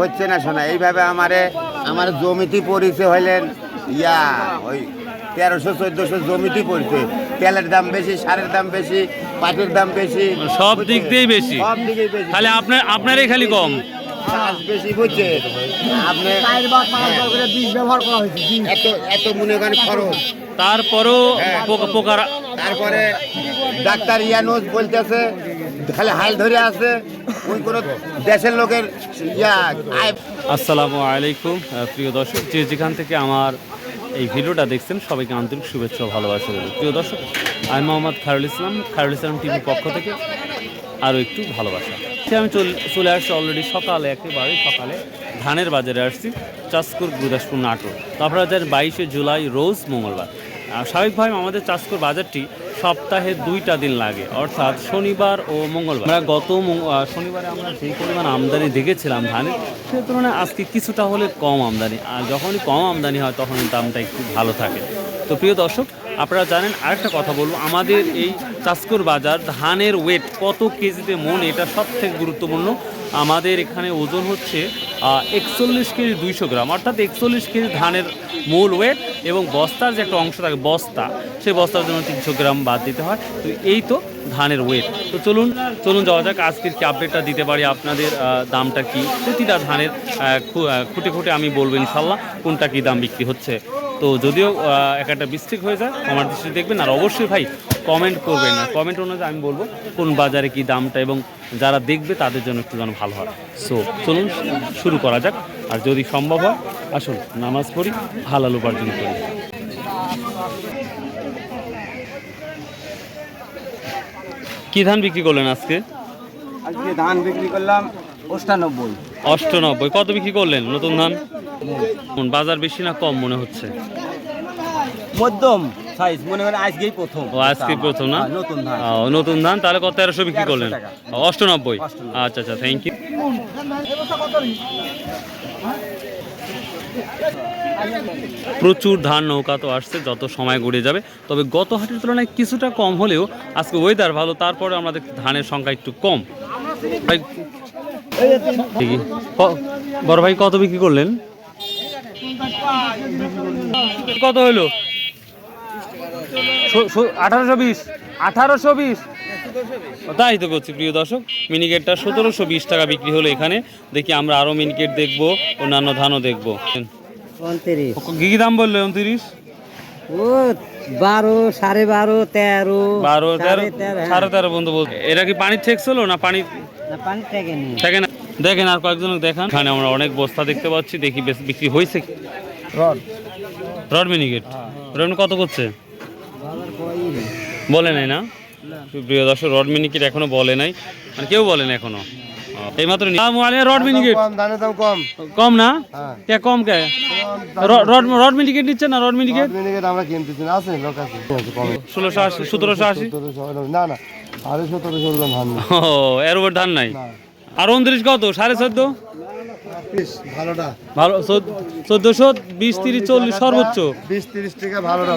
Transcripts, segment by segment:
হচ্ছে না শোনা এইভাবে আমারে আমার জমিতে পরিচয় হইলেন ইয়া ওই তেরোশো চোদ্দশো জমিটি পড়ছে তেলের দাম বেশি সারের দাম বেশি পাটের দাম বেশি। সব দিক দিয়েই বেশি। সব দিকেই বেশি। খালি আপনার আপনারই খালি কম। চাষ বেশি বুঝছে আপনি এত এত মনে করেন খরচ। তারপরেও হ্যাঁ। পোকার তারপরে ডাক্তার ইয়ানুস বলতেছে খালি হাল ধরে আছে ওই কোনো দেশের লোকের আসসালামু আলাইকুম প্রিয় দর্শক, যে যেখান থেকে আমার এই ভিডিওটা দেখছেন, সবাইকে আন্তরিক শুভেচ্ছা ভালোবাসা রইল। প্রিয় দর্শক, আমি মোহাম্মদ খায়রুল ইসলাম খায়রুল ইসলাম টিভির পক্ষ থেকে আরও একটু ভালোবাসা। আমি চল- আসছি অলরেডি সকালে একেবারে সকালে ধানের বাজারে আসছি চাষকুর গুরুদাসপুর নাটোর। তো আপনারা বাইশে জুলাই, রোজ মঙ্গলবার। স্বাভাবিকভাবে আমাদের চাষকর বাজারটি সপ্তাহে দুইটা দিন লাগে, অর্থাৎ শনিবার ও মঙ্গলবার। আমরা গত শনিবারে আমরা যেই পরিমাণ আমদানি দেখেছিলাম ধানের সে তুলনায় আজকে কিছুটা হলে কম আমদানি, আর যখনই কম আমদানি হয় তখন দামটা একটু ভালো থাকে। তো প্রিয় দর্শক আপনারা জানেন, আরেকটা কথা বলব। আমাদের এই চাষকুর বাজার, ধানের ওয়েট কত কেজিতে মন, এটা সব থেকে গুরুত্বপূর্ণ। আমাদের এখানে ওজন হচ্ছে একচল্লিশ কেজি দুইশো গ্রাম। অর্থাৎ একচল্লিশ কেজি ধানের মূল ওয়েট এবং বস্তার যে একটা অংশ থাকে, বস্তা, সেই বস্তার জন্য তিনশো গ্রাম বাদ দিতে হয়। তো এই তো ধানের ওয়েট তো চলুন চলুন যাওয়া যাক, আজকের কি আপডেটটা দিতে পারি, আপনাদের দামটা কি? প্রতিটা ধানের খুঁটে খুঁটে আমি বলব ইনশাল্লাহ, কোনটা কি দাম বিক্রি হচ্ছে। তো যদিও এক একটা মিস্টেক হয়ে যায় আমার দৃষ্টি দেখবেন আর অবশ্যই ভাই কমেন্ট করবেন না। কমেন্ট অনুযায়ী আমি বলব কোন বাজারে কি দামটা এবং যারা দেখবে তাদের জন্য একটু যেন ভালো হয়। সো চলুন শুরু করা যাক। আর যদি সম্ভব হয় আসুন নামাজ পড়ি হালাল উপার্জন করি। কি ধান বিক্রি করলেন আজকে? আজকে ধান বিক্রি করলাম অষ্টানব্বই। অষ্টানব্বই। কত বিক্রি করলেন নতুন ধান? বাজার বেশি না কম মনে হচ্ছে? মধ্যম সাইজ মনে করেন আজকেই প্রথম। ও আজকে প্রথম না? হ্যাঁ, নতুন ধান। ও, নতুন ধান তাহলে কত তেরোশো বিক্রি করলেন? অষ্টানব্বই। আচ্ছা আচ্ছা থ্যাংক ইউ প্রচুর ধান নৌকা তো আসছে যত সময় গড়িয়ে যাবে। তবে গত হাটের তুলনায় কিছুটা কম হলেও আজকে ওয়েদার ভালো তারপরে আমরা দেখছি ধানের সংখ্যা একটু কম। ভাই বড় ভাই কত বিক্রি করলেন? কত হইল? আঠারোশো বিশ। আঠারোশো বিশ। তাই তো করছি প্রিয় দর্শক মিনিকেটটা সতেরোশো বিশ টাকা বিক্রি হলো এখানে। দেখি আমরা আরও মিনিকেট দেখব অন্যান্য ধানও দেখব। কি কি দাম বলল উনত্রিশ? ও বারো সাড়ে বারো তেরো। বারো তেরো সাড়ে তেরো, হ্যাঁ। তেরো বলছে এরা কি পানির ঠেক ছিল না পানি না, পানি থেকে নেই দেখেন আর কয়েকজন দেখান। এখানে আমরা অনেক বস্তা দেখতে পাচ্ছি দেখি বেশ বিক্রি হয়েছে রড। রড মিনিকেট। রড কত করছে? বলে নাই না? প্রিয় দর্শক রড মিনিকেট এখনও বলে নাই। মানে কেউ বলে না এখনও। এই মাত্র রড মিনিকেট। কম কম। না? হ্যাঁ। কম কে? রড রড মিনিকেট নিচ্ছে না রড মিনিকেট? মিনিকেট আমরা কিনতেছি না আছে লোক আছে। ষোলোশো আশি সতেরোশো আশি? না না সাড়ে সতেরোশো ওরকম ধান ও এর উপর ধান নাই? আর উনত্রিশ কত? সাড়ে চোদ্দ? ভালোটা। ভালো চোদ্দশো বিশ তিরিশ চল্লিশ সর্বোচ্চ। বিশ তিরিশ টাকা ভালোটা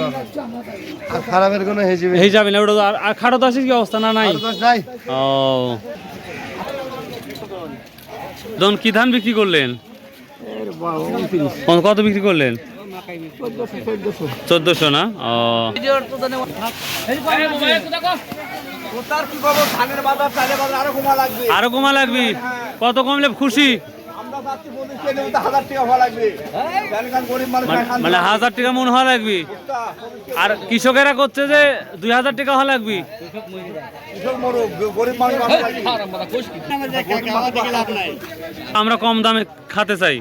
আর খারাপের কোনো হিসেবে এই না ওটা আর- খাটো কি অবস্থা না নাই? ও। কি ধান বিক্রি করলেন? কত- কত বিক্রি করলেন? চোদ্দশো না? ও। তার কি খবর? ধানের বাজার চালের বাজার আরও কমা লাগবে। আরও কমা লাগবে? কত কমলে খুশি? মানে- মানে হাজার টাকা মন হওয়া লাগবে? আর কৃষকেরা করছে যে দুই হাজার টাকা হওয়া লাগবে? কৃষক মরুক গরিব মানুষ ভালো লাগবে আমরা কম দামে খেতে চাই।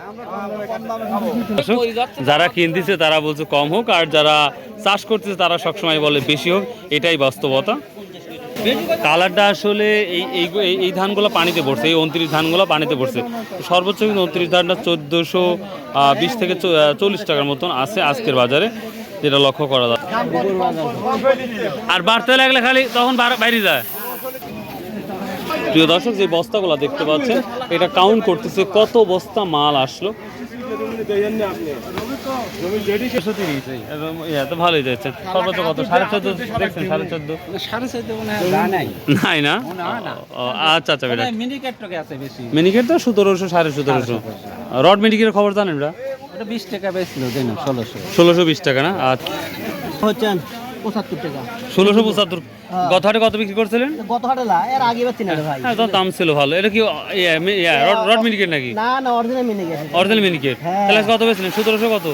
যারা কিনতেছে তারা বলছে কম হোক আর যারা চাষ করতেছে তারা সবসময় বলে বেশি হোক। এটাই বাস্তবতা। কালারটা আসলে এই এই এই- ধানগুলো পানিতে পড়ছে এই উনত্রিশ ধানগুলো পানিতে পড়ছে সর্বোচ্চ কিন্তু উনত্রিশ ধানটা চোদ্দোশো বিশ থেকে চল্লিশ টাকার মতন আছে আজকের বাজারে, যেটা লক্ষ্য করা যায়। আর বাড়তে লাগলে খালি তখন বাইরে যায়। প্রিয় দর্শক, যে বস্তাগুলো দেখতে পাচ্ছেন, এটা কাউন্ট করতেছে কত বস্তা মাল আসলো। এত ভালোই যাচ্ছে। সর্বোচ্চ কত? সাড়ে চোদ্দ দেখছেন সাড়ে চোদ্দ? সাড়ে চোদ্দ নাই। নাই না? আচ্ছা আচ্ছা বেটা মিনিকেট তো সতেরোশো সাড়ে সতেরোশো। রড খবর জানেন ওরা? বিশ টাকা বেচলো ষোলোশো। ষোলোশো বিশ টাকা না? আচ্ছা হচ্ছেন পঁচাত্তর টাকা। ষোলোশো পঁচাত্তর। গত হাটে কত বিক্রি করছিলেন? গত হাটে না এর আগে পাচ্ছি না ভাই। হ্যাঁ দাম ছিল ভালো। এটা কি রড- মিনিকেট নাকি? না না অরিজিনাল মিনে অরিজিনাল মিনিকেট। হ্যাঁ। তাহলে কত পেয়েছিলেন সতেরোশো কত?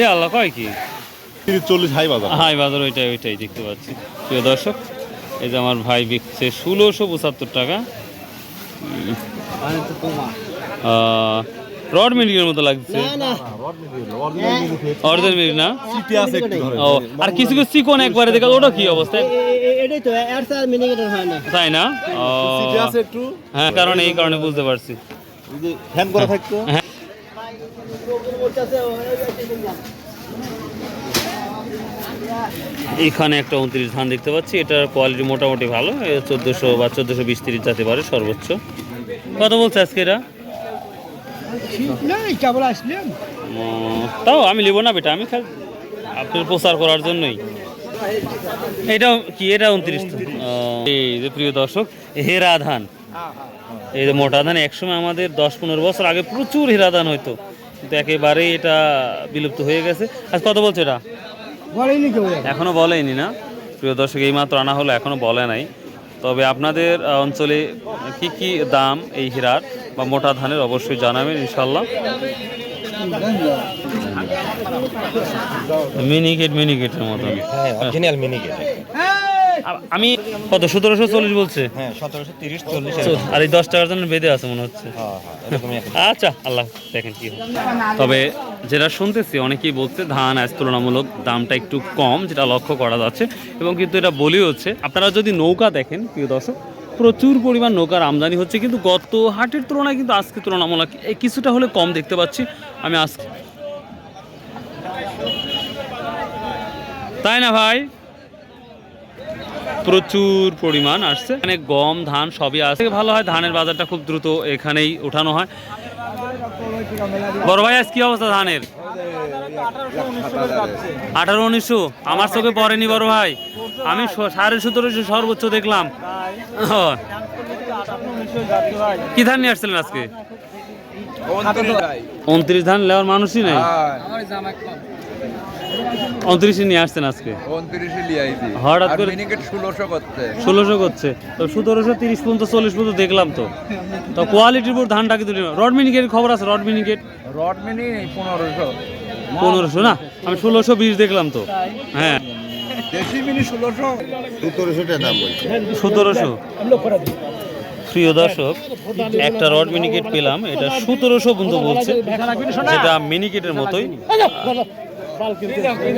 এ আল্লাহ কয় কি? তিরিশ চল্লিশ হাই বাজার। হাই বাজার ওইটাই ওইটাই দেখতে পাচ্ছি। প্রিয় দর্শক এই যে আমার ভাই বিকছে ষোলোশো পঁচাত্তর টাকা। রড মিনিকের মতো লাগছে। না না। না? সিটি আছে একটু ধরেন। ও আর কিছু কিছু চিকন একবারে দেখা ওটা কি অবস্থা? মিনে হয় তাই না? হ্যাঁ কারণ এই কারণে বুঝতে পারছি। এই যে ফ্যান করা থাকতো। এখানে একটা উনত্রিশ ধান দেখতে পাচ্ছি। এটার কোয়ালিটি মোটামুটি ভালো। চোদ্দোশো বা চোদ্দোশো বিশ তিরিশ যেতে পারে সর্বোচ্চ। কত বলছে আজকে উম, তাও আমি নেব না বেটা আমি খালি আপনার প্রচার করার জন্যই। এটা কি এটা উনত্রিশ এই যে প্রিয় দর্শক হেরা ধান। এই যে মোটা ধান একসময় আমাদের দশ পনেরো বছর আগে প্রচুর হেরা ধান হতো কিন্তু একেবারেই এটা বিলুপ্ত হয়ে গেছে। আজ কত বলছে এটা? বলেনি কেউ। এখনও বলেনি না? প্রিয় দর্শক এই মাত্র আনা হলো এখনও বলে নাই। তবে আপনাদের অঞ্চলে কি কি দাম এই হীরার বা মোটা ধানের অবশ্যই জানাবেন ইনশাল্লাহ মিনিকেট মিনিকেটের মতো হ্যাঁ অরিজিনাল মিনিকেট। আ- আমি কত সতেরোশো চল্লিশ বলছে? হ্যাঁ আর এই দশ টাকার জন্য বেঁধে আছে মনে হচ্ছে। হ্যাঁ হ্যাঁ আচ্ছা আল্লাহ দেখেন কি তবে যেটা শুনতেছি অনেকেই বলছে ধান আজ তুলনামূলক দামটা একটু কম যেটা লক্ষ্য করা যাচ্ছে। এবং কিন্তু এটা বলি হচ্ছে আপনারা যদি নৌকা দেখেন প্রিয় দর্শক প্রচুর পরিমাণ নৌকার আমদানি হচ্ছে কিন্তু গত হাটের তুলনায় কিন্তু আজকে তুলনামূলক এই কিছুটা হলে কম দেখতে পাচ্ছি আমি আজকে। তাই না ভাই? প্রচুর পরিমাণ আসছে। এখানে গম ধান সবই আসছে। ভালো হয় ধানের বাজারটা খুব দ্রুত এখানেই ওঠানো হয়। বড় ভাই আজ কি অবস্থা ধানের? আঠারো উনিশশো। আমার চোখে পড়েনি বড় ভাই। আমি সাড়ে সতেরোশো সর্বোচ্চ দেখলাম। কি ধান নিয়ে আসছিলেন আজকে? উনত্রিশ ধান নেওয়ার মানুষই নেই। উনত্রিশে নিয়ে আসছেন আজকে? হঠাৎ করে- ষোলোশো করতে ষোলোশো করছে। তো সতেরোশো তিরিশ পর্যন্ত চল্লিশ পর্যন্ত দেখলাম তো। তো কোয়ালিটির উপর ধানটা কিন্তু রড মিনিকেট খবর আছে? রড মিনিকেট? রড মিনি পনেরোশো। পনেরোশো না? আমি ষোলোশো বিশ দেখলাম তো। হ্যাঁ। দেশি মিনি ষোলোশো। সতেরোশো দাম বলছে। সতেরোশো? প্রিয় দর্শক একটা রড মিনিকেট পেলাম। এটা সতেরোশো পর্যন্ত বলছে। যেটা মিনিকেটের মতোই।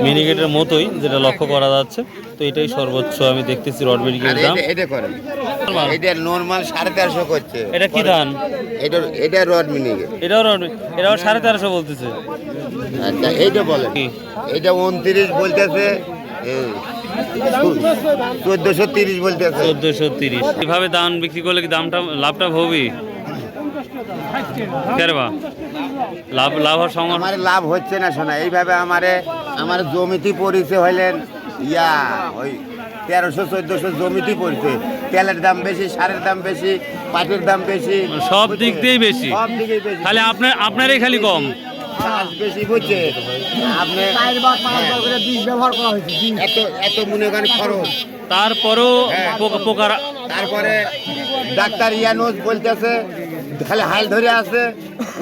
মিনিকেটের মতোই যেটা লক্ষ্য করা যাচ্ছে। তো এটাই সর্বোচ্চ আমি দেখতেছি রড আর মিনিকেটের দাম। এটা করেন। এটা নর্মাল সাড়ে তেরোশো করছে। এটা কি ধান এটা এটা রড মিনিকে এটাও রড এটাও সাড়ে তেরোশো বলতেছে। আচ্ছা এইটা বলেন। কি? এটা উনত্রিশ বলতেছে। চোদ্দশো তিরিশ বলতেছে। চোদ্দশো তিরিশ। এভাবে দাম বিক্রি করলে কি দামটা লাভটা হবেই কেরবা লাভ আমার লাভ হচ্ছে না শোনা এইভাবে আমারে আমার জমিতে পড়েছে হইলেন ইয়া ওই তেরোশো চোদ্দশো জমিতে পড়ছে। তেলের দাম বেশি সারের দাম বেশি পাটের দাম বেশি। সব দিক দিয়েই বেশি। সব দিকেই বেশি। খালি আপনার আপনারই খালি কম। বেশি বুঝছে? আপনি ব্যবহার করা হয়েছে এত এত মনে করেন খরচ। তারপরেও পোকা পোকার তারপরে ডাক্তার ইয়ানুস বলতেছে খালি হাল ধরে আছে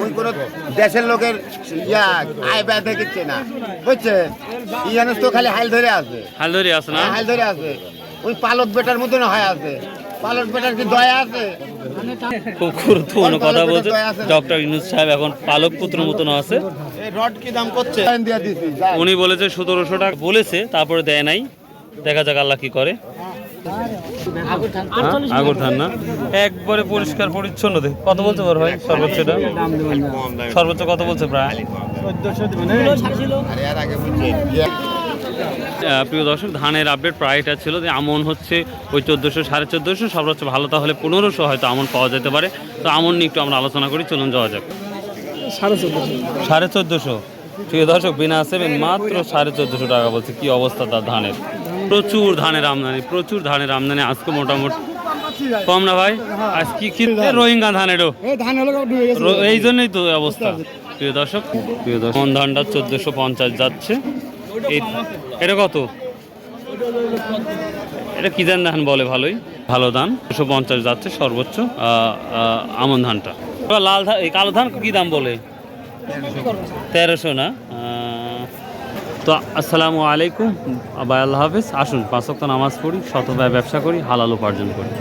ওই কোনো দেশের লোকের ইয়া আয় ব্যয় দেখিচ্ছে না। বুঝছে? ইয়ানুস তো খালি হাল ধরে আছে ধরে আছে না? হাল ধরে আছে ওই পালক বেটার মতন হয় আছে। পালক বেটার কি দয়া আছে? খুব গুরুত্বপূর্ণ কথা বলছে? ডক্টর ইউনুস সাহেব এখন পালক পুত্র মতন আছে। রড কি দাম করছে। উনি বলেছে সতেরোশো টাকা। বলেছে তারপরে দেয় নাই। দেখা যাক আল্লাহ কি করে। হ্যাঁ, আগর ধান না? একবারে পরিষ্কার পরিচ্ছন্ন দেখ কত বলছে বড় ভাই? সর্বোচ্চটা? সর্বোচ্চ কত বলছে প্রায়? প্রিয় দর্শক ধানের আপডেট প্রায়টা ছিল যে আমন হচ্ছে ওই চোদ্দোশো সাড়ে চোদ্দোশো সর্বোচ্চ ভালো তাহলে পনেরোশো হয়তো আমন পাওয়া যেতে পারে। তো আমন নিয়ে একটু আমরা আলোচনা করি চলুন যাওয়া যাক। সাড়ে চোদ্দোশো। প্রিয় দর্শক বিনা সেভেন মাত্র সাড়ে চোদ্দোশো টাকা বলছে। কি অবস্থা তার ধানের? প্রচুর ধানের আমদানি, প্রচুর ধানের আমদানি আজকে মোটামুটি। কম না ভাই? আজ কি রোহিঙ্গা ধান এই জন্যই তো অবস্থা। প্রিয় দর্শক প্রিয় দর্শক, কোন ধানটা চোদ্দোশো পঞ্চাশ যাচ্ছে? এটা কত? এটা কি ধান ধান বলে ভালোই? ভালো ধান দুশো পঞ্চাশ যাচ্ছে সর্বোচ্চ আমন ধানটা। লাল ধান কালো ধান কি দাম বলে? তেরোশো না? তো আসসালামু আলাইকুম আবাই আল্লাহ হাফিজ। আসুন পাঁচক্ত নামাজ পড়ি শতভায় ব্যবসা করি, হালাল উপার্জন করি।